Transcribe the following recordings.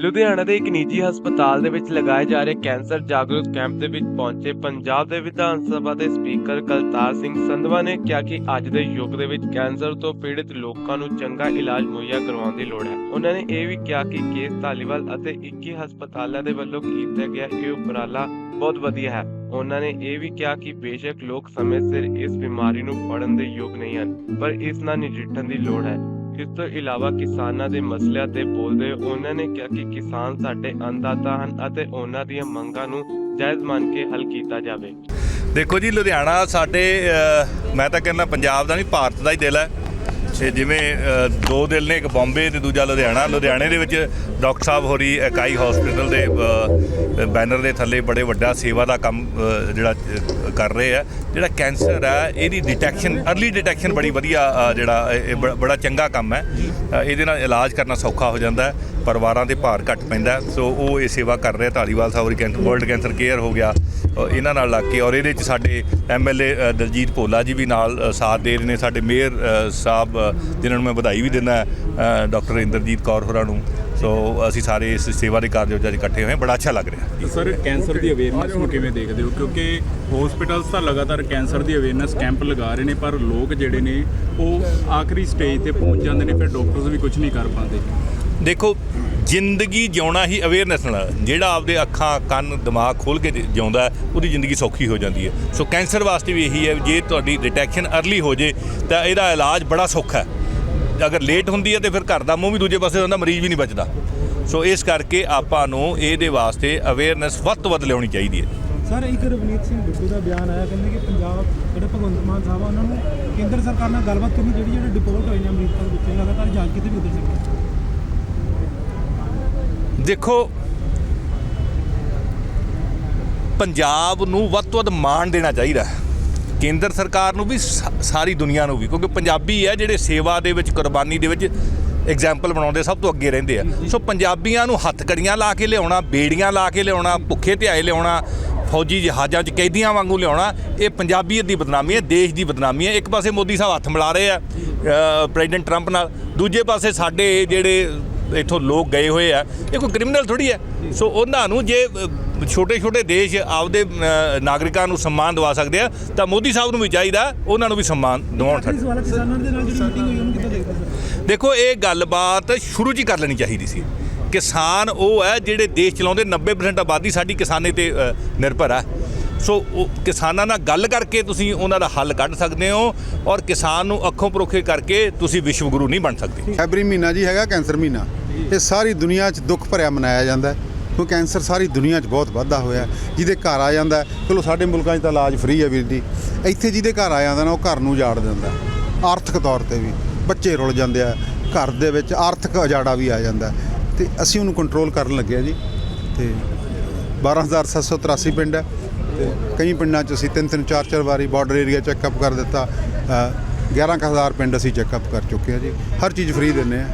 ਲੁਧਿਆਣਾ ਦੇ ਇੱਕ ਨਿੱਜੀ ਹਸਪਤਾਲ ਦੇ ਵਿੱਚ ਲਗਾਏ ਜਾ ਰਹੇ ਕੈਂਸਰ ਜਾਗਰੂਕ ਕੈਂਪ ਦੇ ਵਿੱਚ ਪਹੁੰਚੇ ਪੰਜਾਬ ਦੇ ਵਿਧਾਨ ਸਭਾ ਦੇ ਸਪੀਕਰ ਕਲਤਾਰ ਸਿੰਘ ਸੰਧਵਾ ਨੇ ਕਿਹਾ ਕਿ ਅੱਜ ਦੇ ਯੁੱਗ ਦੇ ਵਿੱਚ ਕੈਂਸਰ ਤੋਂ ਪੀੜਿਤ ਲੋਕਾਂ ਨੂੰ ਚੰਗਾ ਇਲਾਜ ਮੁਹੱਈਆ ਕਰਵਾਉਣ ਦੀ ਲੋੜ ਹੈ। ਉਹਨਾਂ ਨੇ ਇਹ ਵੀ ਕਿਹਾ ਕਿ ਕੇਸ ਧਾਲੀਵਾਲ ਅਤੇ 21 ਹਸਪਤਾਲਾਂ ਦੇ ਵੱਲੋਂ ਕੀਤਾ ਗਿਆ ਇਹ ਉਪਰਾਲਾ ਬਹੁਤ ਵਧੀਆ ਹੈ। ਉਹਨਾਂ ਨੇ ਇਹ ਵੀ ਕਿਹਾ ਕਿ ਬੇਸ਼ੱਕ ਲੋਕ ਸਮੇਂ ਸਿਰ ਇਸ ਬਿਮਾਰੀ ਨੂੰ ਫੜਨ ਦੇ ਯੋਗ ਨਹੀਂ ਹਨ, ਪਰ ਇਸ ਨਾਲ ਨਜਿੱਠਣ ਦੀ ਲੋੜ ਹੈ। ਇਸ ਤੋਂ ਇਲਾਵਾ ਕਿਸਾਨਾਂ ਦੇ ਮਸਲਿਆਂ ਤੇ ਬੋਲਦੇ ਹੋਏ ਉਹਨਾਂ ਨੇ ਕਿਹਾ ਕਿ ਕਿਸਾਨ ਸਾਡੇ ਅੰਨਦਾਤਾ ਹਨ ਅਤੇ ਉਹਨਾਂ ਦੀਆਂ ਮੰਗਾਂ ਨੂੰ ਜਾਇਜ਼ ਮੰਨ ਕੇ ਹੱਲ ਕੀਤਾ ਜਾਵੇ। ਦੇਖੋ ਜੀ ਲੁਧਿਆਣਾ ਸਾਡੇ ਅ, ਮੈਂ ਤਾਂ ਕਹਿੰਦਾ ਪੰਜਾਬ ਦਾ ਨਹੀਂ ਭਾਰਤ ਦਾ ਹੀ ਦਿਲ ਹੈ। ਤੇ ਜਿਵੇਂ ਦੋ ਦਿਲ ਨੇ ਇੱਕ ਬੰਬੇ ਤੇ ਦੂਜਾ ਲੁਧਿਆਣਾ। ਲੁਧਿਆਣੇ ਦੇ ਵਿੱਚ ਡਾਕਟਰ ਸਾਹਿਬ ਹੋਰੀ ਇਕਾਈ ਹਸਪੀਟਲ ਦੇ ਬੈਨਰ ਦੇ ਥੱਲੇ ਬੜੇ ਵੱਡਾ ਸੇਵਾ ਦਾ ਕੰਮ ਜਿਹੜਾ ਕਰ ਰਹੇ ਆ। ਜਿਹੜਾ ਕੈਂਸਰ ਹੈ ਇਹਦੀ ਡਿਟੈਕਸ਼ਨ अर्ਲੀ ਡਿਟੈਕਸ਼ਨ ਬੜੀ ਵਧੀਆ ਜਿਹੜਾ ਬ- ਬੜਾ ਚੰਗਾ ਕੰਮ ਹੈ। ਇਹਦੇ ਨਾਲ ਇਲਾਜ ਕਰਨਾ ਸੌਖਾ ਹੋ ਜਾਂਦਾ ਹੈ। ਪਰਿਵਾਰਾਂ ਦੇ ਭਾਰ ਘੱਟ ਪੈਂਦਾ ਸੋ ਉਹ ਇਹ ਸੇਵਾ ਕਰ ਰਿਹਾ ਆ। Dhaliwal Sahib cancer world cancer care ਹੋ ਗਿਆ ਇਹਨਾਂ ਨਾਲ ਲੱਗ ਕੇ ਔਰ ਇਹਦੇ ਚ ਸਾਡੇ ਐਮਐਲਏ ਦਲਜੀਤ ਭੋਲਾ ਜੀ ਵੀ ਨਾਲ ਸਾਥ ਦੇ ਰਹੇ ਨੇ। ਸਾਡੇ ਮੇਅਰ ਸਾਹਿਬ ਜਿਨ੍ਹਾਂ ਨੂੰ ਮੈਂ ਵਧਾਈ ਵੀ ਦਿੰਦਾ ਡਾਕਟਰ ਇੰਦਰਜੀਤ ਕੌਰ ਹੋਰਾਂ ਨੂੰ। ਸੋ ਅਸੀਂ ਸਾਰੇ ਇਸ ਸੇਵਾ ਦੇ ਕਾਰਜ ਵਿੱਚ ਇਕੱਠੇ ਹੋਏ ਹਾਂ। ਬੜਾ ਅੱਛਾ ਲੱਗ ਰਿਹਾ ਸਰ, ਕੈਂਸਰ ਦੀ ਅਵੇਅਰਨੈਸ ਨੂੰ ਕਿਵੇਂ ਦੇਖਦੇ ਹੋ? ਕਿਉਂਕਿ ਹਸਪੀਟਲਸ ਤਾਂ ਲਗਾਤਾਰ ਕੈਂਸਰ ਦੀ ਅਵੇਅਰਨੈਸ ਕੈਂਪ ਲਗਾ ਰਹੇ ਨੇ, ਪਰ ਲੋਕ ਜਿਹੜੇ ਨੇ, ਉਹ ਆਖਰੀ ਸਟੇਜ ਤੇ ਪਹੁੰਚ ਜਾਂਦੇ ਨੇ, ਫਿਰ ਡਾਕਟਰਸ ਵੀ ਕੁਝ ਨਹੀਂ ਕਰ ਪਾਉਂਦੇ। ਦੇਖੋ, ਜ਼ਿੰਦਗੀ ਜਿਉਣਾ ਹੀ ਅਵੇਅਰਨੈਸ ਨਾਲ ਜਿਹੜਾ ਆਪਦੇ ਅੱਖਾਂ, ਕੰਨ, ਦਿਮਾਗ ਖੋਲ ਕੇ ਜਿਉਂਦਾ ਉਹਦੀ ਜ਼ਿੰਦਗੀ ਸੌਖੀ ਹੋ ਜਾਂਦੀ ਹੈ। ਸੋ ਕੈਂਸਰ ਵਾਸਤੇ ਵੀ ਇਹੀ ਹੈ ਵੀ ਜੇ ਤੁਹਾਡੀ ਡਿਟੈਕਸ਼ਨ अर्ਲੀ ਹੋ ਜੇ, ਤਾਂ ਇਹਦਾ ਇਲਾਜ ਬੜਾ ਸੌਖਾ ਹੈ। ਅਗਰ ਲੇਟ ਹੁੰਦੀ ਹੈ, ਤੇ ਫਿਰ ਘਰ ਦਾ ਮੂੰਹ ਵੀ ਦੂਜੇ ਪਾਸੇ ਹੁੰਦਾ, ਮਰੀਜ਼ ਵੀ ਨਹੀਂ ਬਚਦਾ। ਸੋ ਇਸ ਕਰਕੇ ਆਪਾਂ ਨੂੰ ਇਹਦੇ ਵਾਸਤੇ ਅਵੇਅਰਨੈਸ ਵੱਧ ਤੋਂ ਵੱਧ ਲਿਆਉਣੀ ਚਾਹੀਦੀ ਹੈ। ਸਰ, ਇੱਕ ਰਵਨੀਤ ਸਿੰਘ ਬਿੱਟੂ ਦਾ ਬਿਆਨ ਆਇਆ, ਕਹਿੰਦੇ ਕਿ ਪੰਜਾਬ ਜਿਹੜੇ ਭਗਵੰਤ ਮਾਨ ਸਾਹਿਬ ਆ, ਉਹਨਾਂ ਨੂੰ ਕੇਂਦਰ ਸਰਕਾਰ ਨਾਲ ਗੱਲਬਾਤ ਕਰਨੀ, ਜਿਹੜੀ ਜਿਹੜੇ ਡਿਪੋਰਟ ਹੋਏ ਨੇ ਅਮਰੀਕਾ ਵਿੱਚ ਲਗਾਤਾਰ ਜਾਂਚ ਕਿਤੇ ਵੀ ਉਧਰ ਸਕਦੀ ਦੇਖੋ ਪੰਜਾਬ ਨੂੰ ਵੱਧ ਤੋਂ ਵੱਧ ਮਾਣ ਦੇਣਾ ਚਾਹੀਦਾ ਹੈ। ਕੇਂਦਰ ਸਰਕਾਰ ਨੂੰ ਵੀ ਸਾਰੀ ਦੁਨੀਆ ਨੂੰ ਵੀ ਕਿਉਂਕਿ ਪੰਜਾਬੀ ਹੈ ਜਿਹੜੇ ਸੇਵਾ ਦੇ ਵਿੱਚ ਕੁਰਬਾਨੀ ਦੇ ਵਿੱਚ ਐਗਜ਼ਾਮਪਲ ਬਣਾਉਂਦੇ ਸਭ ਤੋਂ ਅੱਗੇ ਰਹਿੰਦੇ ਆ। ਸੋ ਪੰਜਾਬੀਆਂ ਨੂੰ ਹੱਥਕੜੀਆਂ ਲਾ ਕੇ ਲਿਆਉਣਾ ਬੇੜੀਆਂ ਲਾ ਕੇ ਲਿਆਉਣਾ ਭੁੱਖੇ ਧਿਆਏ ਲਿਆਉਣਾ ਫੌਜੀ ਜਹਾਜ਼ਾਂ 'ਚ ਕੈਦੀਆਂ ਵਾਂਗੂ ਲਿਆਉਣਾ ਇਹ ਪੰਜਾਬੀਅਤ ਦੀ ਬਦਨਾਮੀ ਹੈ ਦੇਸ਼ ਦੀ ਬਦਨਾਮੀ ਹੈ। ਇੱਕ ਪਾਸੇ ਮੋਦੀ ਸਾਹਿਬ ਹੱਥ ਮਿਲਾ ਰਹੇ ਆ ਪ੍ਰੈਜ਼ੀਡੈਂਟ ਟਰੰਪ ਨਾਲ ਦੂਜੇ ਪਾਸੇ ਸਾਡੇ ਜਿਹੜੇ ਇੱਥੋਂ ਲੋਕ ਗਏ ਹੋਏ ਆ ਇਹ ਕੋਈ ਕ੍ਰਿਮੀਨਲ ਥੋੜੀ ਹੈ। ਸੋ ਉਹਨਾਂ ਨੂੰ ਜੇ ਛੋਟੇ ਛੋਟੇ ਦੇਸ਼ ਆਪਦੇ ਨਾਗਰਿਕਾਂ ਨੂੰ ਸਨਮਾਨ ਦਿਵਾ ਸਕਦੇ ਆ ਤਾਂ ਮੋਦੀ ਸਾਹਿਬ ਨੂੰ ਵੀ ਚਾਹੀਦਾ ਉਹਨਾਂ ਨੂੰ ਵੀ ਸਨਮਾਨ ਦਿਵਾਉਣ ਸਾਡੇ। ਵਾਲਾ ਕਿਸਾਨਾਂ ਦੇ ਨਾਲ ਜਿਹੜੀ ਮੀਟਿੰਗ ਹੋਈ ਉਹਨੂੰ ਕਿੱਦਾਂ ਦੇਖਦੇ ਸਰ ਦੇਖੋ ਇਹ ਗੱਲਬਾਤ ਸ਼ੁਰੂ 'ਚ ਹੀ ਕਰ ਲੈਣੀ ਚਾਹੀਦੀ ਸੀ। ਕਿਸਾਨ ਉਹ ਹੈ ਜਿਹੜੇ ਦੇਸ਼ ਚਲਾਉਂਦੇ 90% ਆਬਾਦੀ ਸਾਡੀ ਕਿਸਾਨੇ ਤੇ ਨਿਰਭਰ ਹੈ ਸੋ ਉਹ ਕਿਸਾਨਾਂ ਨਾਲ ਗੱਲ ਕਰਕੇ ਤੁਸੀਂ ਉਹਨਾਂ ਦਾ ਹੱਲ ਕੱਢ ਸਕਦੇ ਹੋ ਔਰ ਕਿਸਾਨ ਨੂੰ ਅੱਖੋਂ ਪਰੋਖੇ ਕਰਕੇ ਤੁਸੀਂ ਵਿਸ਼ਵ ਗੁਰੂ ਨਹੀਂ ਬਣ ਸਕਦੇ। ਫੈਬਰੀ ਮਹੀਨਾ ਜੀ ਹੈਗਾ ਕੈਂਸਰ ਮਹੀਨਾ। ਇਹ ਸਾਰੀ ਦੁਨੀਆ 'ਚ ਦੁੱਖ ਭਰਿਆ ਮਨਾਇਆ ਜਾਂਦਾ ਹੈ। ਕਿਉਂਕਿ ਕੈਂਸਰ ਸਾਰੀ ਦੁਨੀਆ 'ਚ ਬਹੁਤ ਵਾਧਾ ਹੋਇਆ ਜਿਹਦੇ ਘਰ ਆ ਜਾਂਦਾ ਚਲੋ ਸਾਡੇ ਮੁਲਕਾਂ 'ਚ ਤਾਂ ਇਲਾਜ ਫ੍ਰੀ ਹੈ ਵੀਰ ਜੀ। ਇੱਥੇ ਜਿਹਦੇ ਘਰ ਆ ਜਾਂਦਾ ਨਾ ਉਹ ਘਰ ਨੂੰ ਉਜਾੜ ਦਿੰਦਾ ਆਰਥਿਕ ਤੌਰ ਤੇ ਵੀ। ਬੱਚੇ ਰੁਲ ਜਾਂਦੇ ਆ। ਘਰ ਦੇ ਵਿੱਚ ਆਰਥਿਕ ਉਜਾੜਾ ਵੀ ਆ ਜਾਂਦਾ ਹੈ। ਤੇ ਅਸੀਂ ਉਹਨੂੰ ਕੰਟਰੋਲ ਕਰਨ ਲੱਗੇ ਆ ਜੀ। ਤੇ 12783 ਪਿੰਡ ਹੈ। ਤੇ ਕਈ ਪਿੰਡਾਂ 'ਚ ਅਸੀਂ ਤਿੰਨ ਤਿੰਨ ਚਾਰ ਚਾਰ ਵਾਰੀ ਬਾਰਡਰ ਏਰੀਆ ਚੈੱਕਅਪ ਕਰ ਦਿੱਤਾ। ਅ, 11000 ਪਿੰਡ ਅਸੀਂ ਚੈੱਕਅਪ ਕਰ ਚੁੱਕੇ ਆ ਜੀ। ਹਰ ਚੀਜ਼ ਫ੍ਰੀ ਦਿੰਨੇ ਆ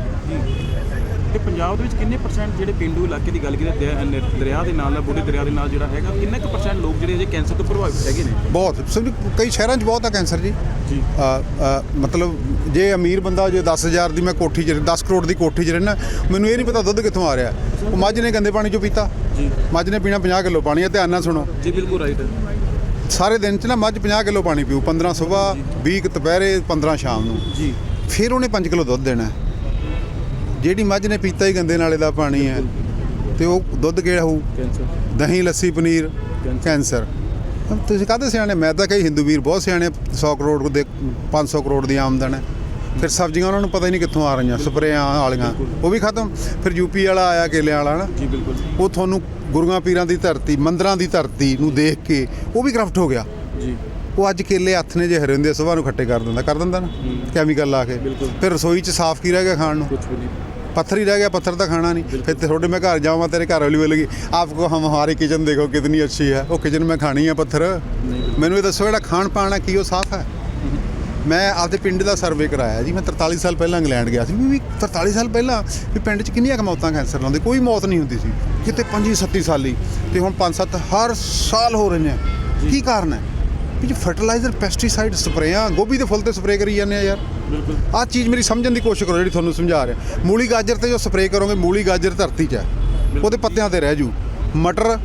ਤੇ ਪੰਜਾਬ ਦੇ ਵਿੱਚ ਕਿੰਨੇ ਪਰਸੈਂਟ ਜਿਹੜੇ ਪਿੰਡੂ ਇਲਾਕੇ ਦੀ ਗੱਲ ਕੀਤੀ ਦਰਿਆ- ਦਰਿਆ ਦੇ ਨਾਲ ਬੁੱਢੇ ਦਰਿਆ ਦੇ ਨਾਲ ਜਿਹੜਾ ਹੈਗਾ ਕਿੰਨੇ ਕੁ ਪਰਸੈਂਟ ਲੋਕ ਜਿਹੜੇ ਅਜੇ ਕੈਂਸਰ ਤੋਂ ਪ੍ਰਭਾਵਿਤ ਹੈਗੇ ਨੇ? ਬਹੁਤ। ਸਮਝ ਕਈ ਸ਼ਹਿਰਾਂ 'ਚ ਬਹੁਤ ਆ ਕੈਂਸਰ ਜੀ। ਜੀ। ਅ, ਅ, ਮਤਲਬ ਜੇ ਅਮੀਰ ਬੰਦਾ ਜੇ 10000 ਦੀ ਮੈਂ ਕੋਠੀ 'ਚ 10 ਕਰੋੜ ਦੀ ਕੋਠੀ 'ਚ ਰਹਿਣਾ ਮੈਨੂੰ ਇਹ ਨਹੀਂ ਪਤਾ ਦੁੱਧ ਕਿੱਥੋਂ ਆ ਰਿਹਾ। ਉਹ ਮੱਝ ਨੇ ਗੰਦੇ ਪਾਣੀ 'ਚੋਂ ਪੀਤਾ। ਜੀ। ਮੱਝ ਨੇ ਪੀਣਾ 50 ਕਿਲੋ ਪਾਣੀ ਹੈ ਧਿਆਨ ਨਾਲ ਸੁਣੋ। ਜੀ ਬਿਲਕੁਲ ਰਾਈਟ ਸਾਰੇ ਦਿਨ 'ਚ ਨਾ ਮੱਝ 50 ਕਿਲੋ ਪਾਣੀ ਪੀਊ 15 ਸਵੇਰ 20 ਕੁ ਦੁਪਹਿਰੇ 15 ਸ਼ਾਮ ਨੂੰ। ਜੀ। ਫਿਰ ਉਹਨੇ 5 ਕਿਲੋ ਦੁੱਧ ਦੇਣਾ। ਹੈ। ਜਿਹੜੀ ਮੱਝ ਨੇ ਪੀਤਾ ਹੀ ਗੰਦੇ ਨਾਲੇ ਦਾ ਪਾਣੀ ਹੈ ਤੇ ਉਹ ਦੁੱਧ ਕਿਹੜਾ ਹੋਊ? ਕੈਂਸਰ। ਦਹੀਂ ਲੱਸੀ ਪਨੀਰ ਕੈਂਸਰ। ਤੁਸੀਂ ਕਾਹਦੇ ਸਿਆਣੇ? ਮੈਂ ਤਾਂ ਕਈ ਹਿੰਦੂ ਵੀਰ ਬਹੁਤ ਸਿਆਣੇ 100 ਕਰੋੜ ਦੇ 500 ਕਰੋੜ ਦੀ ਆਮਦਨ ਹੈ। ਫਿਰ ਸਬਜ਼ੀਆਂ ਉਹਨਾਂ ਨੂੰ ਪਤਾ ਹੀ ਨਹੀਂ ਕਿੱਥੋਂ ਆ ਰਹੀਆਂ ਸਪਰੇਆਂ ਵਾਲੀਆਂ। ਉਹ ਵੀ ਖਤਮ। ਫਿਰ ਯੂਪੀ ਵਾਲਾ ਆਇਆ ਕੇਲੇ ਵਾਲਾ ਨਾ। ਜੀ ਬਿਲਕੁਲ। ਉਹ ਤੁਹਾਨੂੰ ਗੁਰੂਆਂ ਪੀਰਾਂ ਦੀ ਧਰਤੀ ਮੰਦਰਾਂ ਦੀ ਧਰਤੀ ਨੂੰ ਦੇਖ ਕੇ ਉਹ ਵੀ ਕਰਪਟ ਹੋ ਗਿਆ। ਜੀ। ਉਹ ਅੱਜ ਕੇਲੇ ਹੱਥ ਨੇ ਜੇ ਹਰੇ ਹੁੰਦੇ ਸਵੇਰ ਨੂੰ ਖੱਟੇ ਕਰ ਦਿੰਦਾ। ਕਰ ਦਿੰਦਾ ਨਾ? ਕੈਮੀਕਲ ਲਾ ਕੇ। ਫਿਰ ਰਸੋਈ 'ਚ ਸਾਫ਼ ਕੀ ਰਹਿ ਗਿਆ ਖਾਣ ਨੂੰ? ਕੁਝ ਵੀ ਨਹੀਂ। पत्थर ही रह गया पत्थर तो खाना नहीं फिर तो थोड़े मैं घर जाऊँगा तेरे घर वाली बोलेगी आपको हम हमारी किचन देखो कितनी अच्छी है वो किचन में खानी है पत्थर ਮੈਨੂੰ ਇਹ ਦੱਸੋ ਜਿਹੜਾ ਖਾਣ ਪਾਣ ਹੈ ਕੀ ਉਹ ਸਾਫ਼ ਹੈ ਮੈਂ ਆਪਦੇ ਪਿੰਡ ਦਾ ਸਰਵੇ ਕਰਾਇਆ ਜੀ ਮੈਂ 43 ਸਾਲ ਪਹਿਲਾਂ ਇੰਗਲੈਂਡ ਗਿਆ ਸੀ ਵੀ ਵੀ 43 ਸਾਲ ਪਹਿਲਾਂ ਵੀ ਪਿੰਡ 'ਚ ਕਿੰਨੀਆਂ ਕੁ ਮੌਤਾਂ ਕੈਂਸਰ ਲਾਉਂਦੇ ਕੋਈ ਮੌਤ ਨਹੀਂ ਹੁੰਦੀ ਸੀ ਕਿਤੇ 25 37 ਸਾਲੀ ਤੇ ਹੁਣ 5-7 ਹਰ ਸਾਲ ਹੋ ਰਹੀਆਂ ਕੀ ਕਾਰਨ ਹੈ ਵੀ ਜੀ ਫਰਟੀਲਾਈਜ਼ਰ ਪੈਸਟੀਸਾਈਡ ਸਪਰੇਆਂ ਗੋਭੀ ਦੇ ਫੁੱਲ ਤੇ ਸਪਰੇ ਕਰੀ ਜਾਂਦੇ ਆ ਯਾਰ। ਬਿਲਕੁਲ। ਆਹ ਚੀਜ਼ ਮੇਰੀ ਸਮਝਣ ਦੀ ਕੋਸ਼ਿਸ਼ ਕਰੋ ਜਿਹੜੀ ਤੁਹਾਨੂੰ ਸਮਝਾ ਰਿਹਾ। ਮੂਲੀ ਗਾਜਰ ਤੇ ਜੋ ਸਪਰੇਅ ਕਰੋਗੇ ਮੂਲੀ ਗਾਜਰ ਧਰਤੀ 'ਚ ਹੈ ਉਹਦੇ ਪੱਤਿਆਂ ਤੇ ਰਹਿ ਜੂ। ਮਟਰ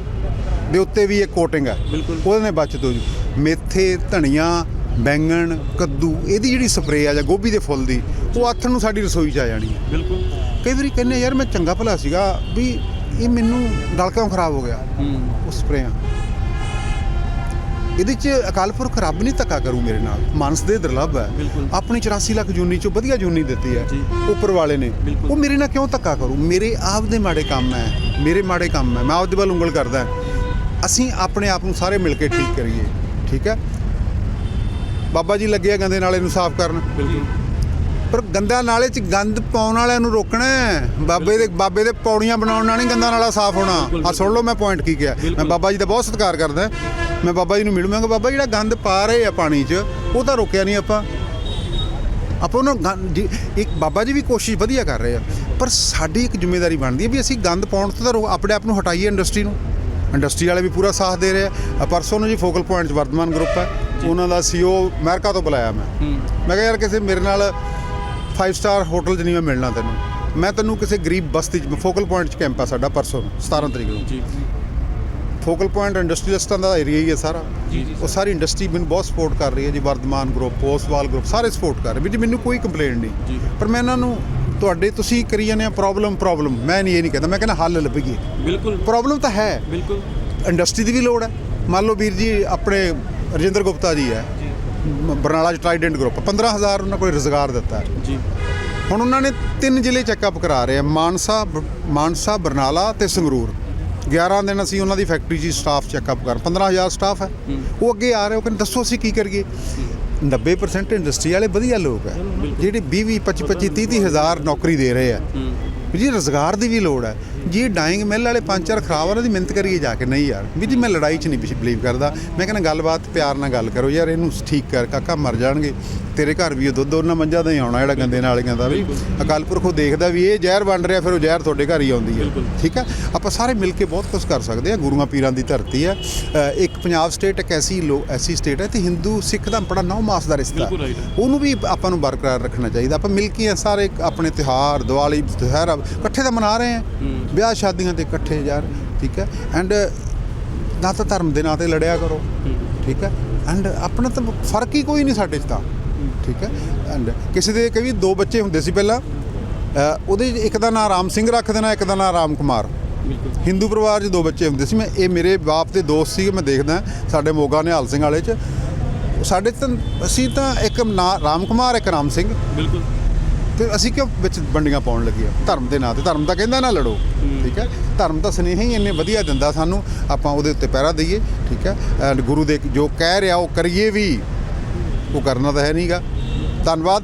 ਦੇ ਉੱਤੇ ਵੀ ਇੱਕ ਕੋਟਿੰਗ ਹੈ ਬਿਲਕੁਲ। ਉਹਦੇ ਨਾਲ ਬਚਤ ਹੋ ਜੂ। ਮੇਥੇ ਧਨੀਆ ਬੈਂਗਣ ਕੱਦੂ ਇਹਦੀ ਜਿਹੜੀ ਸਪਰੇਅ ਆ ਜਾਂ ਗੋਭੀ ਦੇ ਫੁੱਲ ਦੀ ਉਹ ਆਥਣ ਨੂੰ ਸਾਡੀ ਰਸੋਈ 'ਚ ਆ ਜਾਣੀ ਹੈ ਬਿਲਕੁਲ। ਕਈ ਵਾਰੀ ਕਹਿੰਦੇ ਯਾਰ ਮੈਂ ਚੰਗਾ ਭਲਾ ਸੀਗਾ ਵੀ ਇਹ ਮੈਨੂੰ ਗਲ ਕਿਉਂ ਖਰਾਬ ਹੋ ਗਿਆ ਉਹ ਸਪਰੇਆਂ ਇਹਦੇ ਚ ਅਕਾਲ ਪੁਰਖ ਰੱਬ ਨਹੀਂ ਧੱਕਾ ਕਰੂ ਮੇਰੇ ਨਾਲ। ਮਾਨਸ ਦੇ ਦੁਰਲਭ ਹੈ। ਆਪਣੀ 84 ਲੱਖ ਜੂਨੀ ਚੋਂ ਵਧੀਆ ਜੂਨੀ ਦਿੱਤੀ ਹੈ। ਉੱਪਰ ਵਾਲੇ ਨੇ। ਉਹ ਮੇਰੇ ਨਾਲ ਕਿਉਂ ਧੱਕਾ ਕਰੂ? ਮੇਰੇ ਆਪ ਦੇ ਮਾੜੇ ਕੰਮ ਹੈ। ਮੇਰੇ ਮਾੜੇ ਕੰਮ ਹੈ। ਮੈਂ ਆਪਦੇ ਵੱਲ ਉਂਗਲ ਕਰਦਾ ਅਸੀਂ ਆਪਣੇ ਆਪ ਨੂੰ ਸਾਰੇ ਮਿਲ ਕੇ ਠੀਕ ਕਰੀਏ। ਠੀਕ ਹੈ? ਬਾਬਾ ਜੀ ਲੱਗੇ ਆ ਗੰਦੇ ਨਾਲੇ ਨੂੰ ਸਾਫ਼ ਕਰਨ। ਪਰ ਗੰਦਾ ਨਾਲੇ 'ਚ ਗੰਦ ਪਾਉਣ ਵਾਲਿਆਂ ਨੂੰ ਰੋਕਣਾ ਹੈ। ਬਾਬੇ ਦੇ ਬਾਬੇ ਦੇ ਪੌੜੀਆਂ ਬਣਾਉਣ ਨਾਲ ਨਹੀਂ ਗੰਦਾ ਨਾਲਾ ਸਾਫ਼ ਹੋਣਾ। ਆ ਸੁਣ ਲਓ ਮੈਂ ਪੁਆਇੰਟ ਕੀ ਕਿਹਾ। ਮੈਂ। ਬਾਬਾ ਜੀ ਦਾ ਬਹੁਤ ਸਤਿਕਾਰ ਕਰਦਾ ਮੈਂ ਬਾਬਾ ਜੀ ਨੂੰ ਮਿਲੂ ਮੈਂ ਕਿਹਾ ਬਾਬਾ ਜਿਹੜਾ ਗੰਦ ਪਾ ਰਹੇ ਆ ਪਾਣੀ 'ਚ ਉਹ ਤਾਂ ਰੋਕਿਆ ਨਹੀਂ ਆਪਾਂ। ਆਪਾਂ ਉਹਨਾਂ ਇੱਕ ਬਾਬਾ ਜੀ ਵੀ ਕੋਸ਼ਿਸ਼ ਵਧੀਆ ਕਰ ਰਹੇ ਆ ਪਰ ਸਾਡੀ ਇੱਕ ਜ਼ਿੰਮੇਵਾਰੀ ਬਣਦੀ ਹੈ ਵੀ ਅਸੀਂ ਗੰਦ ਪਾਉਣ ਤੋਂ ਤਾਂ ਆਪਣੇ ਆਪ ਨੂੰ ਹਟਾਈਏ ਇੰਡਸਟਰੀ ਨੂੰ। ਇੰਡਸਟਰੀ ਵਾਲੇ ਵੀ ਪੂਰਾ ਸਾਥ ਦੇ ਰਹੇ ਆ। ਪਰਸੋਂ ਨੂੰ ਜੀ ਫੋਕਲ ਪੁਆਇੰਟ ਵਰਧਮਾਨ ਗਰੁੱਪ ਹੈ ਉਹਨਾਂ ਦਾ ਸੀਓ ਅਮਰੀਕਾ ਤੋਂ ਬੁਲਾਇਆ ਮੈਂ। ਮੈਂ ਕਿਹਾ ਯਾਰ ਕਿਸੇ ਮੇਰੇ ਨਾਲ 5 ਸਟਾਰ ਹੋਟਲ 'ਚ ਨਹੀਂ ਮੈਂ ਮਿਲਣਾ ਤੈਨੂੰ। ਮੈਂ ਤੈਨੂੰ ਕਿਸੇ ਗਰੀਬ ਬਸਤੀ 'ਚ ਫੋਕਲ ਪੁਆਇੰਟ 'ਚ ਕੈਂਪ ਆ ਸਾਡਾ ਪਰਸੋਂ ਨੂੰ, 17 ਤਰੀਕ ਨੂੰ। ਜੀ। ਫੋਕਲ ਪੁਆਇੰਟ ਇੰਡਸਟਰੀਅਲਿਸਟਾਂ ਦਾ ਏਰੀਆ ਹੀ ਹੈ ਸਾਰਾ। ਉਹ ਸਾਰੀ ਇੰਡਸਟਰੀ ਮੈਨੂੰ ਬਹੁਤ ਸਪੋਰਟ ਕਰ ਰਹੀ ਹੈ ਜੀ ਵਰਧਮਾਨ ਗਰੁੱਪ ਪੋਸਟਵਾਲ ਗਰੁੱਪ ਸਾਰੇ ਸਪੋਰਟ ਕਰ ਰਹੇ। ਵੀ ਜੀ ਮੈਨੂੰ ਕੋਈ ਕੰਪਲੇਂਟ। ਨਹੀਂ। ਪਰ ਮੈਂ ਇਹਨਾਂ ਨੂੰ ਤੁਹਾਡੇ ਤੁਸੀਂ ਕਰੀ ਜਾਂਦੇ ਆ ਪ੍ਰੋਬਲਮ ਪ੍ਰੋਬਲਮ ਮੈਂ ਨਹੀਂ ਇਹ ਨਹੀਂ ਕਹਿੰਦਾ ਮੈਂ ਕਹਿੰਦਾ ਹੱਲ ਲੱਭੀਏ। ਬਿਲਕੁਲ। ਪ੍ਰੋਬਲਮ ਤਾਂ ਹੈ। ਬਿਲਕੁਲ। ਇੰਡਸਟਰੀ ਦੀ ਵੀ ਲੋੜ ਹੈ। ਮੰਨ ਲਓ ਵੀਰ ਜੀ ਆਪਣੇ ਰਜਿੰਦਰ ਗੁਪਤਾ ਜੀ ਹੈ। ਬਰਨਾਲਾ ਚ ਟਰਾਈਡੈਂਟ ਗਰੁੱਪ 15000 ਉਹਨਾਂ ਕੋਲ ਰੋਜ਼ਗਾਰ ਦਿੱਤਾ ਜੀ। ਹੁਣ ਉਹਨਾਂ ਨੇ ਤਿੰਨ ਜ਼ਿਲ੍ਹੇ ਚੈੱਕਅਪ ਕਰਾ ਰਹੇ ਆ ਮਾਨਸਾ ਮਾਨਸਾ ਬਰਨਾਲਾ ਤੇ ਸੰਗਰੂਰ। 11 ਦਿਨ ਅਸੀਂ ਉਹਨਾਂ ਦੀ ਫੈਕਟਰੀ 'ਚ ਸਟਾਫ ਚੈੱਕਅਪ ਕਰ 15000 ਸਟਾਫ ਹੈ। ਉਹ ਅੱਗੇ ਆ ਰਹੇ ਉਹ ਕਹਿੰਦੇ ਦੱਸੋ ਅਸੀਂ ਕੀ ਕਰੀਏ? 90% ਇੰਡਸਟਰੀ ਵਾਲੇ ਵਧੀਆ ਲੋਕ ਹੈ। ਜਿਹੜੇ 20 20 25 25 30 30 ਹਜ਼ਾਰ ਨੌਕਰੀ ਦੇ ਰਹੇ ਆ ਜੀ ਰੋਜ਼ਗਾਰ ਦੀ ਵੀ ਲੋੜ ਹੈ। ਜੀ ਡਾਈਂਗ ਮਿਲ ਵਾਲੇ ਪੰਜ ਚਾਰ ਖਰਾਬ ਉਹਨਾਂ ਦੀ ਮਿਹਨਤ ਕਰੀਏ ਜਾ ਕੇ। ਨਹੀਂ ਯਾਰ ਵੀ ਜੀ ਮੈਂ ਲੜਾਈ 'ਚ ਨਹੀਂ ਬਿਲੀਵ ਕਰਦਾ। ਮੈਂ ਕਹਿੰਦਾ ਗੱਲਬਾਤ ਪਿਆਰ ਨਾਲ ਗੱਲ ਕਰੋ ਯਾਰ ਇਹਨੂੰ ਠੀਕ ਕਰ ਕਾਕਾ ਮਰ ਜਾਣਗੇ। ਤੇਰੇ ਘਰ ਵੀ ਉਹ ਦੁੱਧ ਉਹਨਾਂ ਮੰਜਾਂ ਦਾ ਹੀ ਆਉਣਾ ਜਿਹੜਾ ਗੰਦੇ ਨਾਲੀਆਂ ਦਾ ਵੀ। ਅਕਾਲ ਪੁਰਖ ਉਹ ਦੇਖਦਾ ਵੀ ਇਹ ਜ਼ਹਿਰ ਵੰਡ ਰਿਹਾ ਫਿਰ ਉਹ ਜ਼ਹਿਰ ਤੁਹਾਡੇ ਘਰ ਹੀ ਆਉਂਦੀ ਹੈ। ਠੀਕ ਹੈ ਆਪਾਂ ਸਾਰੇ ਮਿਲ ਕੇ ਬਹੁਤ ਕੁਝ ਕਰ ਸਕਦੇ ਆ ਗੁਰੂਆਂ ਪੀਰਾਂ ਦੀ ਧਰਤੀ ਹੈ ਇੱਕ ਪੰਜਾਬ ਸਟੇਟ ਇੱਕ ਐਸੀ ਲੋ ਐਸੀ ਸਟੇਟ ਹੈ ਤੇ ਹਿੰਦੂ ਸਿੱਖ ਦਾ ਬੜਾ ਨੌ ਮਾਸ ਦਾ ਰਿਸ਼ਤਾ। ਉਹਨੂੰ ਵੀ ਆਪਾਂ ਨੂੰ ਬਰਕਰਾਰ ਰੱਖਣਾ ਚਾਹੀਦਾ। ਆਪਾਂ ਮਿਲ ਕੇ ਸਾਰੇ ਆਪਣੇ ਤਿਉਹਾਰ ਦੀਵਾਲੀ ਦੁਸਹਿਰਾ ਇਕੱਠੇ ਤਾਂ ਮਨਾ ਰਹੇ ਆ। ਵਿਆਹ ਸ਼ਾਦੀਆਂ ਤੇ ਇਕੱਠੇ ਯਾਰ ਠੀਕ ਹੈ? ਐਂਡ ਨਾ ਤਾਂ ਧਰਮ ਦੇ ਨਾਂ ਤੇ ਲੜਿਆ ਕਰੋ ਠੀਕ ਹੈ? ਐਂਡ ਆਪਣਾ ਤਾਂ ਫ਼ਰਕ ਹੀ ਕੋਈ ਨਹੀਂ ਸਾਡੇ 'ਚ ਤਾਂ ਠੀਕ ਹੈ? ਐਂਡ ਕਿਸੇ ਦੇ ਕਈ ਦੋ ਬੱਚੇ ਹੁੰਦੇ ਸੀ ਪਹਿਲਾਂ ਉਹਦੇ 'ਚ ਇੱਕ ਦਾ ਨਾਂ ਰਾਮ ਸਿੰਘ ਰੱਖ ਦੇਣਾ ਇੱਕ ਦਾ ਨਾਂ ਰਾਮ ਕੁਮਾਰ। ਬਿਲਕੁਲ। ਹਿੰਦੂ ਪਰਿਵਾਰ 'ਚ ਦੋ ਬੱਚੇ ਹੁੰਦੇ ਸੀ ਮੈਂ ਇਹ ਮੇਰੇ ਬਾਪ ਦੇ ਦੋਸਤ ਸੀ ਮੈਂ ਦੇਖਦਾ ਸਾਡੇ ਮੋਗਾ ਨਿਹਾਲ ਸਿੰਘ ਵਾਲੇ 'ਚ। ਸਾਡੇ ਤਾਂ ਅਸੀਂ ਤਾਂ ਇੱਕ ਨਾਂ ਰਾਮ ਕੁਮਾਰ ਇੱਕ ਰਾਮ ਸਿੰਘ। ਬਿਲਕੁਲ। ਤੇ ਅਸੀਂ ਕਿਉਂ ਵਿੱਚ ਵੰਡੀਆਂ ਪਾਉਣ ਲੱਗੇ ਆ? ਧਰਮ ਦੇ ਨਾਂ ਤੇ। ਧਰਮ ਤਾਂ ਕਹਿੰਦਾ ਨਾ ਲੜੋ, ਠੀਕ ਹੈ? ਧਰਮ ਤਾਂ ਸਨੇਹ ਹੀ ਇੰਨੇ ਵਧੀਆ ਦਿੰਦਾ ਸਾਨੂੰ, ਆਪਾਂ ਉਹਦੇ ਉੱਤੇ ਪਹਿਰਾ ਦਈਏ, ਠੀਕ ਹੈ? ਐਂਡ ਗੁਰੂ ਦੇ ਜੋ ਕਹਿ ਰਿਹਾ ਉਹ ਕਰੀਏ ਵੀ, ਉਹ ਕਰਨਾ ਤਾਂ ਹੈ ਨਹੀਂਗਾ ਧੰਨਵਾਦ।